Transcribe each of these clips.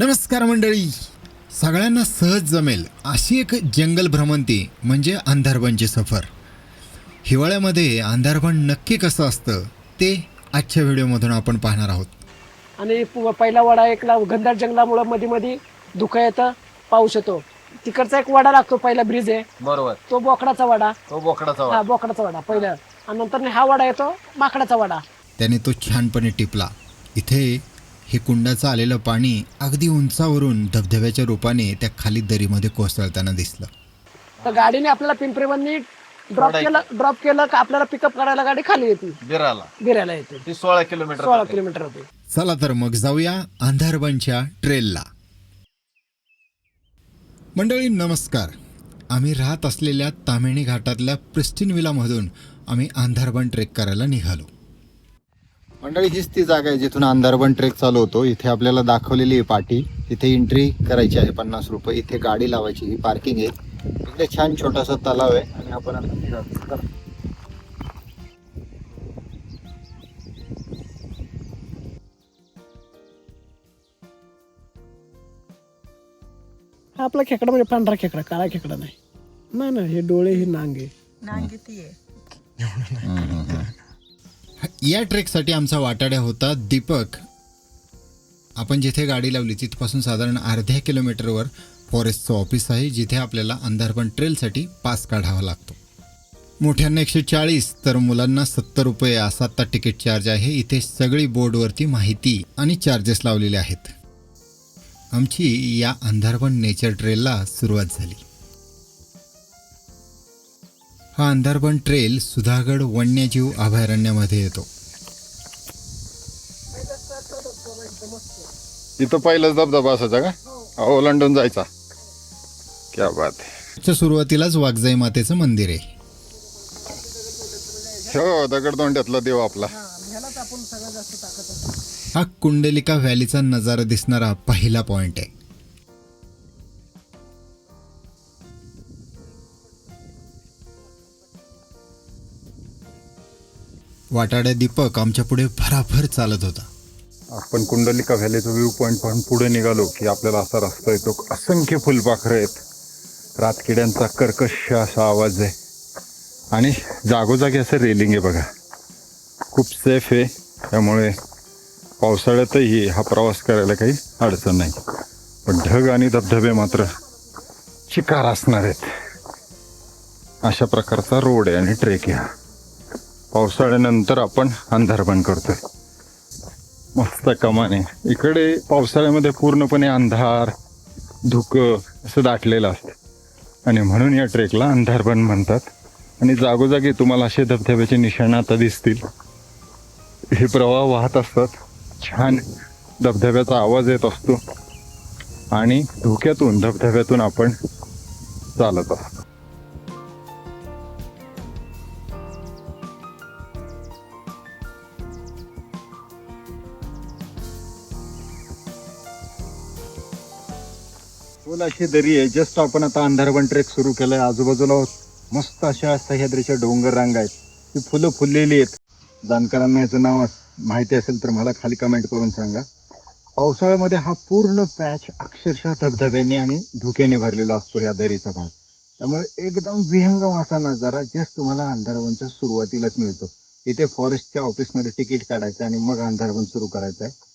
नमस्कार मंडळी. सगळ्यांना सहज जमेल अशी एक जंगल भ्रमंती म्हणजे अंधारबनची सफर. हिवाळ्यामध्ये अंधारबन नक्की कसं असतं ते आजच्या व्हिडिओमधून आपण पाहणार आहोत. आणि पहिला वडा एकला घनदाट जंगलामुळं मध्ये मध्ये धुकं येतं पाऊस येतो. तिकडचा एक वडा लागतो पहिला ब्रिज आहे. बरोबर. तो बोकडाचा वडा. तो बोकडाचा हा. बोकडाचा वडा पहिला. आणि नंतर हा वडा येतो माकडाचा वडा. त्याने तो छानपणे टिपला. इथे हे कुंडाचं आलेलं पाणी अगदी उंचावरून धबधब्याच्या रूपाने त्या खाली दरीमध्ये कोसळताना दिसलं. तर गाडीने आपल्याला पिंपरीवरनी ड्रॉप. केलं ड्रॉप केलं का आपल्याला पिकअप करायला गाडी खाली येते. बिराला. गिरायला येते. ती सोळा किलोमीटर सोळा. किलोमीटर होते. चला तर मग जाऊया अंधारबनच्या ट्रेलला मंडळी नमस्कार. आम्ही राहत असलेल्या तामिणी घाटातल्या प्रिस्टिन विलामधून आम्ही अंधारबन ट्रेक करायला निघालो. मंडळी हीच ती जागा आहे जिथून अंधारबन ट्रेक चालू होतो. इथे आपल्याला दाखवलेली आहे पाटी. इथे एंट्री करायची आहे पन्नास रुपये. इथे गाडी लावायची ही पार्किंग आहे. इकडे छान छोटासा तलाव आहे आणि आपण आता. हा आपला खेकडा म्हणजे पांढरा खेकडा काळा खेकडा नाही. नाही ना हे डोळे हे नांगे. या ट्रेकसाठी आमचा वाटाड्या होता दीपक. आपण जिथे गाडी लावली तिथपासून साधारण अर्ध्या किलोमीटरवर फॉरेस्टचं ऑफिस आहे जिथे आपल्याला अंधारपण ट्रेलसाठी पास काढावा लागतो. मोठ्यांना एकशे चाळीस तर मुलांना सत्तर रुपये असा आता तिकीट चार्ज आहे. इथे सगळी बोर्डवरती माहिती आणि चार्जेस लावलेले आहेत. आमची या अंधारपण नेचर ट्रेलला सुरुवात झाली. हा अंधारबन ट्रेल सुधागड वन्यजीव अभयारण्यामध्ये येतो. इथं पहिलाच धबधबा असायचा का? ओलांडून जायचा. क्या बात. च्या सुरुवातीलाच वाघजाई मातेचं मंदिर आहे. हो दगडदोंड्यातला देव आपला. हा कुंडलिका व्हॅलीचा नजारा दिसणारा पहिला पॉइंट आहे. वाटाड्या दीपक आमच्या पुढे भराभर चालत होता. आपण कुंडलिका व्हॅलीचा व्ह्यू पॉईंट पाहून पुढे निघालो की आपल्याला असा रस्ता येतो असंख्य फुलपाखरं आहेत. रातकिड्यांचा कर्कश असा आवाज आहे. आणि जागोजागी असं रेलिंग आहे बघा. खूप सेफ आहे. त्यामुळे पावसाळ्यातही हा प्रवास करायला काही अडचण नाही. पण ढग आणि धबधबे मात्र चिकार असणार आहेत. अशा प्रकारचा रोड आहे आणि ट्रेक आहे पावसाळ्यानंतर आपण अंधारपण करतोय. मस्त कमाने. इकडे पावसाळ्यामध्ये पूर्णपणे अंधार धुकं असं दाटलेलं असतं. आणि म्हणून या ट्रेकला अंधारपण म्हणतात. आणि जागोजागी तुम्हाला असे धबधब्याचे निशाणं आता दिसतील. हे प्रवाह वाहत असतात. छान धबधब्याचा आवाज येत असतो. आणि धुक्यातून धबधब्यातून आपण चालत असतो. बाजूला अशी दरी आहे. जस्ट आपण आता अंधारवन ट्रेक सुरू केलाय. आजूबाजूला मस्त अशा सह्याद्रीच्या डोंगर रांग आहेत. ती फुलं फुललेली आहेत. जाणकारांना याचं नाव माहिती असेल तर मला खाली कमेंट करून सांगा. पावसाळ्यामध्ये हा पूर्ण पॅच अक्षरशः धबधब्याने आणि धुक्याने भरलेला असतो या दरीचा भाग. त्यामुळे एकदम विहंगम असा नजारा जस्ट तुम्हाला अंधारवनच्या सुरुवातीलाच मिळतो. इथे फॉरेस्टच्या ऑफिसमध्ये तिकीट काढायचं आणि मग अंधारवन सुरू करायचं आहे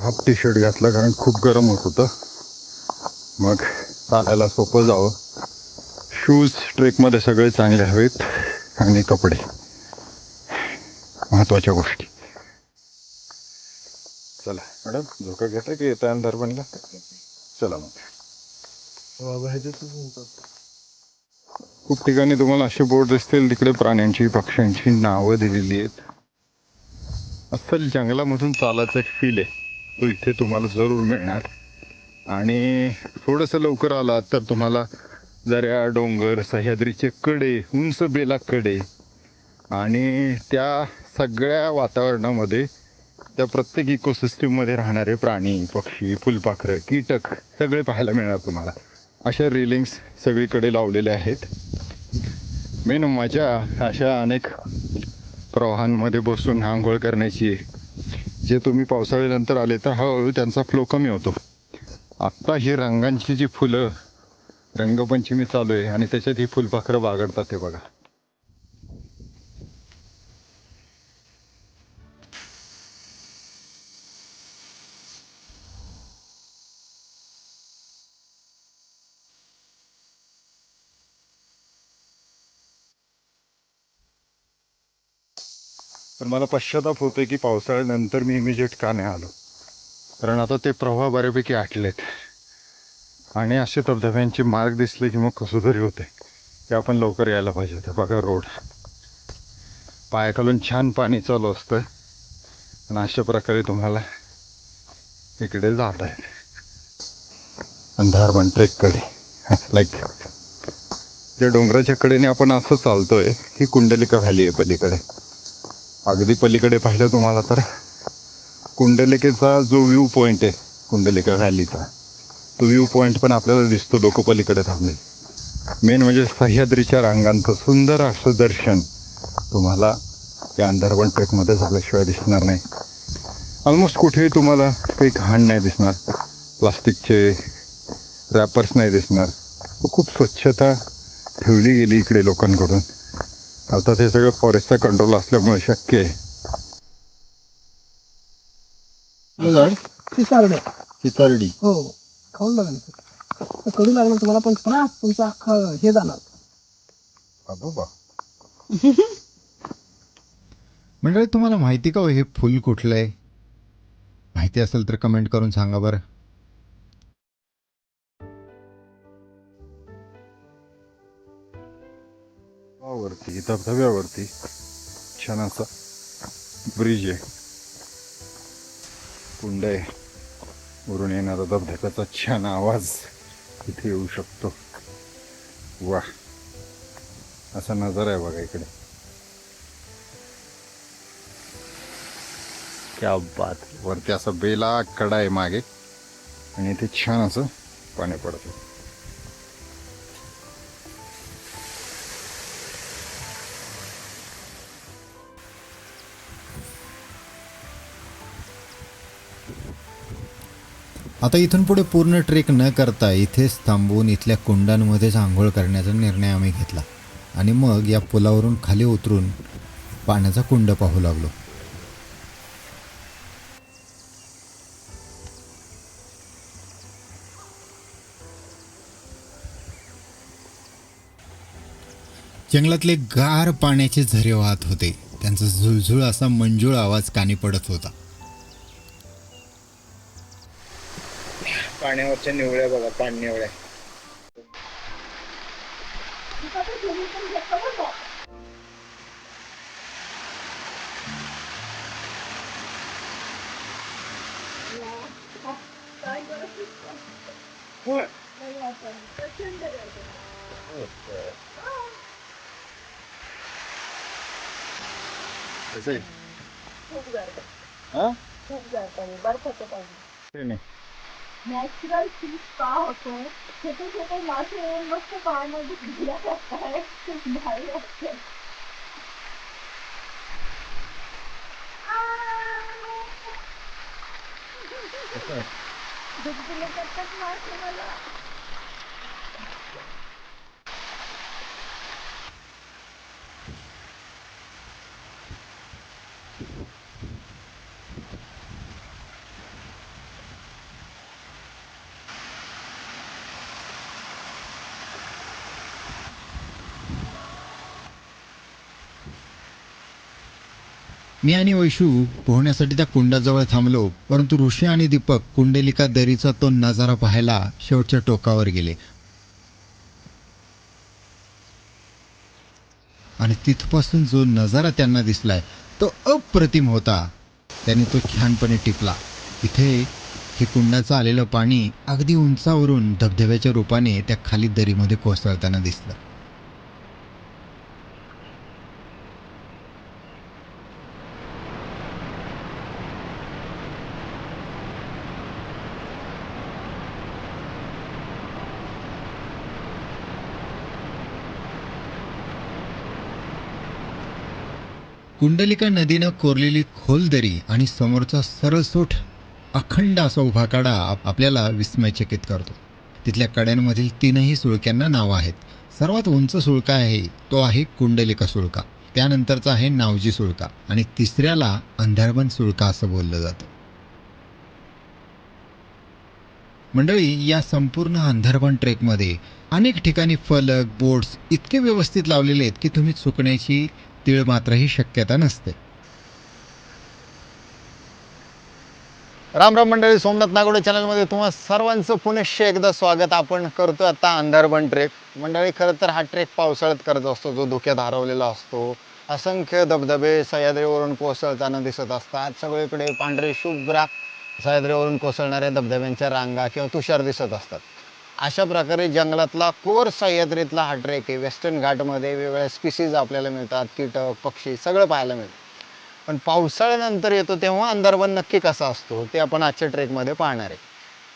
हाफ टी शर्ट घातला कारण खूप गरम होत होतं. मग चालायला सोपं जावं. शूज ट्रेकमध्ये सगळे चांगले हवेत आणि कपडे. महत्त्वाच्या गोष्टी. चला मॅडम झोका घेता की येता अंधार बनला? चला मग. खूप ठिकाणी तुम्हाला असे बोर्ड दिसतील तिकडे प्राण्यांची पक्ष्यांची नावं दिलेली आहेत. अस्सल जंगलामधून चालायचं एक फील आहे. तो इथे तुम्हाला जरूर मिळणार. आणि थोडंसं लवकर आलात तर तुम्हाला जऱ्या डोंगर सह्याद्रीचे कडे उंच बेला कडे आणि त्या सगळ्या वातावरणामध्ये त्या प्रत्येक इकोसिस्टीममध्ये राहणारे प्राणी पक्षी फुलपाखरं कीटक सगळे पाहायला मिळणार तुम्हाला. अशा रिलिंग्स सगळीकडे लावलेल्या आहेत. मेन मजा अशा अनेक प्रवाहांमध्ये बसून आंघोळ करण्याची जे तुम्ही पावसाळ्यानंतर आले तर हळूहळू त्यांचा फ्लो कमी होतो. आत्ता ही रंगांची जी फुलं रंगपंचमी चालू आहे आणि त्याच्यात ही फुलपाखरं बागडतात ते बघा. पण मला पश्चाताप होतोय की पावसाळ्यानंतर मी इमिजिएट का नाही आलो? कारण आता ते प्रवाह बऱ्यापैकी आटलेत. आणि असे धबधब्यांचे मार्ग दिसले की मग कसं तरी होते ते आपण लवकर यायला पाहिजे होतं. बघा रोड. पायाखालून छान पाणी चालू असतं आणि अशा प्रकारे तुम्हाला इकडे जात आहे अंधारबन ट्रेककडे लाईक त्या डोंगराच्या कडेने आपण असं चालतोय ही कुंडलिका व्हॅली आहे पलीकडे. अगदी पलीकडे पाहिलं तुम्हाला तर. कुंडलिकेचा जो व्ह्यू पॉईंट आहे कुंडलिका व्हॅलीचा तो व्ह्यू पॉईंट पण आपल्याला दिसतो लोक पलीकडे थांबले. मेन म्हणजे सह्याद्रीच्या रांगांचं सुंदर असं दर्शन तुम्हाला या अंधारवण ट्रेकमध्ये झाल्याशिवाय दिसणार नाही. ऑलमोस्ट कुठेही तुम्हाला काही घाण नाही दिसणार प्लास्टिकचे रॅपर्स नाही दिसणार. खूप स्वच्छता ठेवली गेली इकडे लोकांकडून. आता ते सगळं फॉरेस्टचा कंट्रोल असल्यामुळे शक्य आहे. चितरडी हो खाऊन बघा ना कडू लागलं तुम्हाला पण त्रास तुमचा अख्खं हे जाणार. बाबा. मंडळी तुम्हाला माहिती का हो हे फुल कुठलं आहे? माहिती असेल तर कमेंट करून सांगा बरं. वरती धबधब्यावरती छान असा ब्रिज आहे. कुंड आहे. वरून येणारा धबधब्याचा छान आवाज इथे येऊ शकतो. वा असा नजारा आहे बघा इकडे. क्या बात! वरती असा बेला कडा आहे मागे. आणि इथे छान असं पाणी पडतं. आता इथून पुढे पूर्ण ट्रेक न करता इथेच थांबून इथल्या कुंडांमध्येच आंघोळ करण्याचा निर्णय आम्ही घेतला. आणि मग या पुलावरून खाली उतरून पाण्याचा कुंड पाहू लागलो. जंगलातले गार पाण्याचे झरे वाहत होते. त्यांचा झुळझुळ असा मंजूळ आवाज कानी पडत होता. पाण्यावरच्या निवळ्या बघा पाणी निवळ्या कसं आहे खूप हा? पाणी बर्फाचं पाणी नॅचरल फील का होतं छोटे छोटे मासे येऊन मस्त पाण्यामध्ये भिजल्या जातात खूप भारी वाटतं डुबडुले करतात मासे मला मी आणि वैशू पोहण्यासाठी त्या कुंडाजवळ थांबलो परंतु ऋषी आणि दीपक कुंडलिका दरीचा तो नजारा पाहायला शेवटच्या टोकावर गेले. आणि तिथपासून जो नजारा त्यांना दिसलाय तो अप्रतिम होता. त्याने तो छानपणे टिपला. इथे हे कुंडाचं आलेलं पाणी अगदी उंचावरून धबधब्याच्या रूपाने त्या खाली दरीमध्ये कोसळताना दिसलं. कुंडलिका नदीनं कोरलेली खोल दरी आणि समोरचा सरळसोठ अखंड असा उभा कडा आपल्याला विस्मयचकित करतो. तिथल्या कड्यांमधील तीनही सुळक्यांना नावं आहेत. सर्वात उंच सुळका आहे तो आहे कुंडलिका सुळका. त्यानंतरचा आहे नावजी सुळका आणि तिसऱ्याला अंधारबन सुळका असं बोललं जातं. मंडळी या संपूर्ण अंधारबन ट्रेकमध्ये अनेक ठिकाणी फलक बोर्ड्स इतके व्यवस्थित लावलेले आहेत की तुम्ही चुकण्याची तीळ मात्र ही शक्यता नसते. राम राम मंडळी सोमनाथ नागोडे चॅनलमध्ये तुम्हा सर्वांचं पुनश्च एकदा स्वागत आपण करतो आता अंधारबन ट्रेक मंडळी खरं तर हा ट्रेक पावसाळ्यात करत असतो जो धुक्यात हरवलेला असतो. असंख्य धबधबे सह्याद्रीवरून कोसळताना दिसत असतात. सगळीकडे पांढरे शुभ्र सह्याद्रीवरून कोसळणाऱ्या धबधब्यांच्या रांगा किंवा तुषार दिसत असतात. अशा प्रकारे जंगलातला कोर सह्याद्रीतला हा ट्रेक आहे. वेस्टर्न घाटमध्ये वेगवेगळ्या स्पीसीज आपल्याला मिळतात. कीटक पक्षी सगळं पाहायला मिळतं. पण पावसाळ्यानंतर येतो तेव्हा अंधारवन नक्की कसा असतो ते आपण आजच्या ट्रेकमध्ये पाहणार आहे.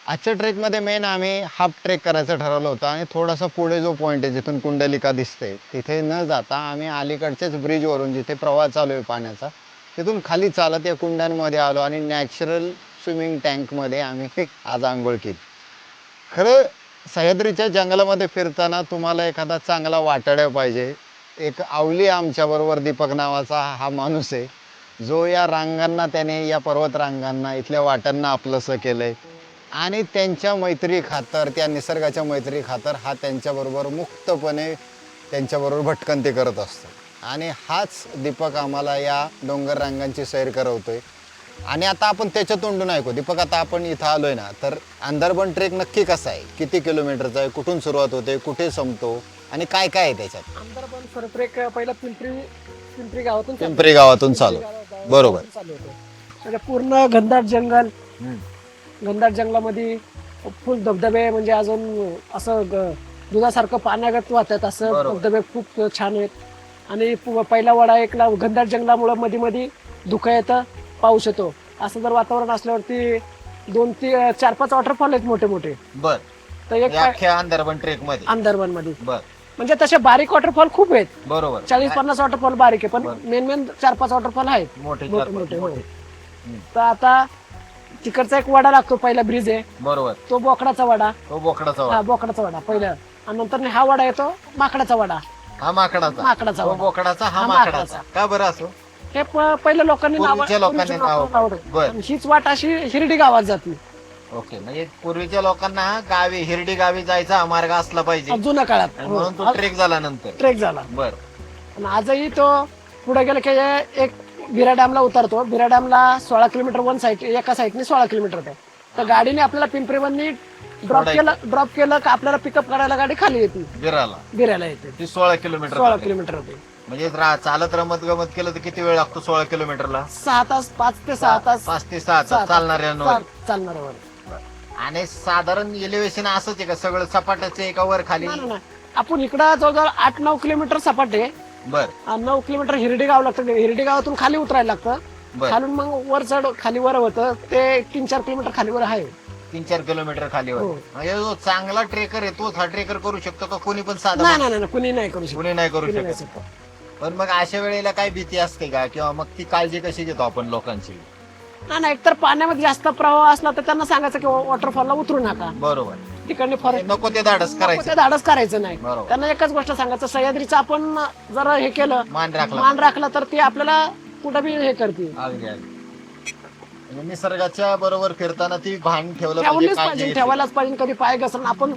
आजच्या ट्रेकमध्ये मेन आम्ही हाफ ट्रेक करायचं ठरवलं होतं आणि थोडासा पुढे जो पॉईंट आहे जिथून कुंडलिका दिसते तिथे न जाता आम्ही अलीकडच्याच ब्रिजवरून जिथे प्रवाह चालू आहे पाण्याचा तिथून खाली चालत या कुंड्यांमध्ये आलो आणि नॅचरल स्विमिंग टँकमध्ये आम्ही आज आंघोळ केली. खरं सह्याद्रीच्या जंगलामध्ये फिरताना तुम्हाला एखादा चांगला वाटाड्या पाहिजे. एक आवली आमच्याबरोबर दीपक नावाचा हा माणूस आहे. जो या रांगांना त्याने या पर्वत रांगांना इथल्या वाटांना आपलंसं केलं आहे आणि त्यांच्या मैत्री खातर त्या निसर्गाच्या मैत्री खातर हा त्यांच्याबरोबर मुक्तपणे त्यांच्याबरोबर भटकंती करत असतो. आणि हाच दीपक आम्हाला या डोंगर रांगांची सैर करवतोय. आणि आता आपण त्याच्या तोंडून ऐकू. दीपक आता आपण इथं आलोय ना तर अंदरबन ट्रेक नक्की कसा आहे? किती किलोमीटरचा आहे? कुठून सुरुवात होते? कुठे संपतो? आणि काय काय आहे त्याच्यात? पण सर ट्रेक पहिला पिंपरी पिंपरी गावातून चालू. पिंपरी गावातून चालू. गावातून बरोबर. चालू. होतं. म्हणजे पूर्ण घनदाट जंगल घनदाट जंगलामध्ये फुल धबधबे म्हणजे अजून असं ग- दुधासारखं पाण्यागत वाहतात असं बरोबर. धबधबे खूप छान आहेत. आणि पु- पहिला वडा एक ला- घनदाट जंगलामुळे मध्ये मध्ये धुकं येतं. पाऊस येतो. असं जर वातावरण असल्यावरती दोन तीन चार पाच वॉटरफॉल आहेत मोठे मोठे. बर. तर एक अख्ख्या अंधारबन ट्रेकमध्ये अंदरवनमध्ये बर. म्हणजे तसे बारीक वॉटरफॉल खूप आहेत. बरोबर. चाळीस पन्नास वॉटरफॉल बारीक आहे पण बरं. मेन मेन चार पाच वॉटरफॉल आहेत. मोठे मोठे हो. तर आता तिकडचा एक वडा लागतो पहिला ब्रिज आहे. बरोबर. तो बोकडाचा वडा. तो बोकडाचा हा वाडा. बोकडाचा वडा पहिला. आणि नंतर हा वडा येतो माकडाचा वडा. हा माकडाचा. माकडाचा तो वडा. बोकडाचा हा हा माकडाचा. माकडाचा. का बरं असो? हे प- पहिल्या लोकांनी नाव पूर्वीच्या लोकांनी नाव बर. आणि हीच वाट अशी हिरडी गावात जाते. ओके म्हणजे पूर्वीच्या लोकांना हा गावी हिरडी गावी जायचा हा मार्ग असला पाहिजे. जुन्या काळात. आणि म्हणून तो ट्रेक झाला नंतर. ट्रेक झाला. बर. आणि आजही तो पुढे गेला की एक बिरा डॅमला उतरतो. बिरा डॅमला सोळा किलोमीटर वन साईड एका साईडने सोळा किलोमीटर होतं तर गाडीने आपल्याला पिंपरीवरनी ड्रॉप सोडायचं. केलं ड्रॉप केलं का आपल्याला पिकअप करायला गाडी खाली येते. बिराला. बिराला येते. ती सोळा किलोमीटर सोळा जाते. किलोमीटर होते. म्हणजे रा- चालत रमत गमत केलं तर किती वेळ लागतो सोळा किलोमीटरला? सहा तास पाच ते सहा तास. पाच ते सहा तास. चालणाऱ्यांवर. चाल- चालणाऱ्यावर. आणि साधारण एलिव्हेशन असंच आहे का? सगळं सपाटाचं आहे का वर खाली. आपण इकडं जवळजवळ आठ नऊ किलोमीटर सपाट. आहे बर नऊ किलोमीटर हिरडी गाव लागतं. हिरडी गावातून खाली उतरायला लागतं. बर. खालून मग वर चढ खाली वर होतं. ते तीन चार किलोमीटर खाली वर आहे. तीन चार किलोमीटर खाली वर. हो. म्हणजे जो चांगला ट्रेकर आहे तोच हा ट्रेकर करू शकतो का? कोणी पण साधा नाही? नाही नाही. कुणी नाही करू शकत. कोणी नाही करू कुणी नाही शकत. शकत. पण मग अशा वेळेला काय भीती असते का? किंवा मग ती काळजी कशी घेतो आपण लोकांची? नाही नाही एकतर पाण्यामध्ये जास्त प्रवाह असला तर त्यांना सांगायचं की वॉटरफॉलला उतरू नका. बरोबर. तिकडने फॉरेस्ट नको ते धाडस करायचं. ते धाडस करायचं नाही. बरोबर. त्यांना एकच गोष्ट सांगायचं सह्याद्रीचं आपण जर हे केलं मान राखला. मान राखला तर ते आपल्याला कुठं बी हे करतील. अगदी अगदी. म्हणजे निसर्गाच्या बरोबर फिरताना ती भान ठेवलं ठेवलीच काळजी पाहिजे घेतली. ठेवायलाच पाहिजे कधी पाय घसरण आपण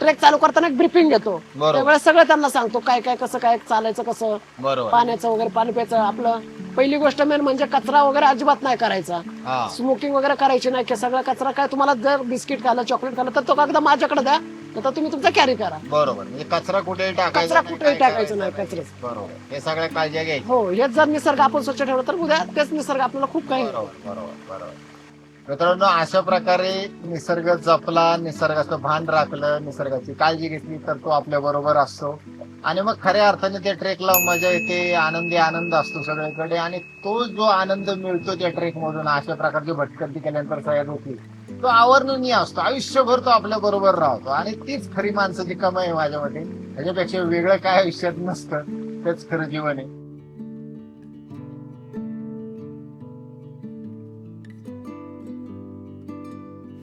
ट्रेक चालू करताना एक ब्रिफिंग घेतो. बरोबर. त्यावेळेस सगळं त्यांना सांगतो काय काय कसं काय चालायचं कसं. बरोबर. पाण्याचं वगैरे पाणी प्यायचं आपलं. पहिली गोष्ट मेन म्हणजे कचरा वगैरे अजिबात नाही करायचा. हा. स्मोकिंग वगैरे करायची नाही की सगळा कचरा काय तुम्हाला जर बिस्किट खाल्लं चॉकलेट खाल्लं तर तो कागद माझ्याकडे द्या. तर तुम्ही तुमचा कॅरी करा. बरोबर. म्हणजे कचरा कुठेही टाकायचा कचरा नाही, कुठेही काय टाकायचं नाही, कचऱ्याच. बरोबर. हे सगळ्या काळजी घ्यायची हो हेच जर निसर्ग आपण स्वच्छ ठेवलं तर उद्या तेच निसर्ग आपल्याला खूप काही बरोबर बरोबर बरोबर. मित्रांनो अशा प्रकारे निसर्ग जपला निसर्गाचं भान राखलं निसर्गाची काळजी घेतली तर तो आपल्या बरोबर असतो. आणि मग खऱ्या अर्थाने त्या ट्रेकला मजा येते आनंदी आनंद असतो सगळीकडे. आणि तो जो आनंद मिळतो त्या ट्रेक मधून अशा प्रकारची भटकंती केल्यानंतर सह्याद होती. तो आवर्णनीय असतो. आयुष्यभर तो आपल्या बरोबर राहतो. आणि तीच खरी माणसाची कमाई आहे माझ्या मते त्याच्यापेक्षा वेगळं काय आयुष्यात नसतं. तेच खरं जीवन आहे.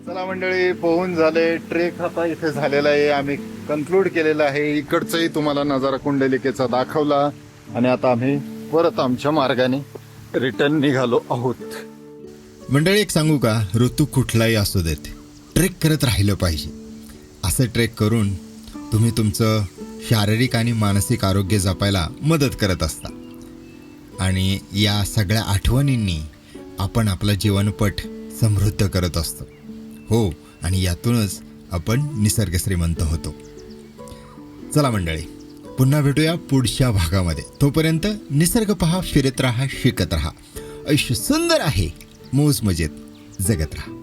चला मंडळी पोहून झाले. ट्रेक आता इथे झालेला आहे. आम्ही कन्क्लूड केलेला आहे. इकडचंही तुम्हाला नजारा कुंडलिकेचा दाखवला. आणि आता आम्ही परत आमच्या मार्गाने रिटर्न निघालो आहोत. मंडळी एक सांगू का? ऋतू कुठलाही असू देत. ट्रेक करत राहिलं पाहिजे. असं ट्रेक करून तुम्ही तुमचं शारीरिक आणि मानसिक आरोग्य जपायला मदत करत असता. आणि या सगळ्या आठवणींनी आपण आपला जीवनपट समृद्ध करत असतो. हो आणि यातूनच आपण निसर्ग श्रीमंत होतो. चला मंडळी पुन्हा भेटूया पुढच्या भागामध्ये. तोपर्यंत निसर्ग पहा फिरत राहा शिकत राहा. आयुष्य सुंदर आहे मोज मजेत जगत राहा.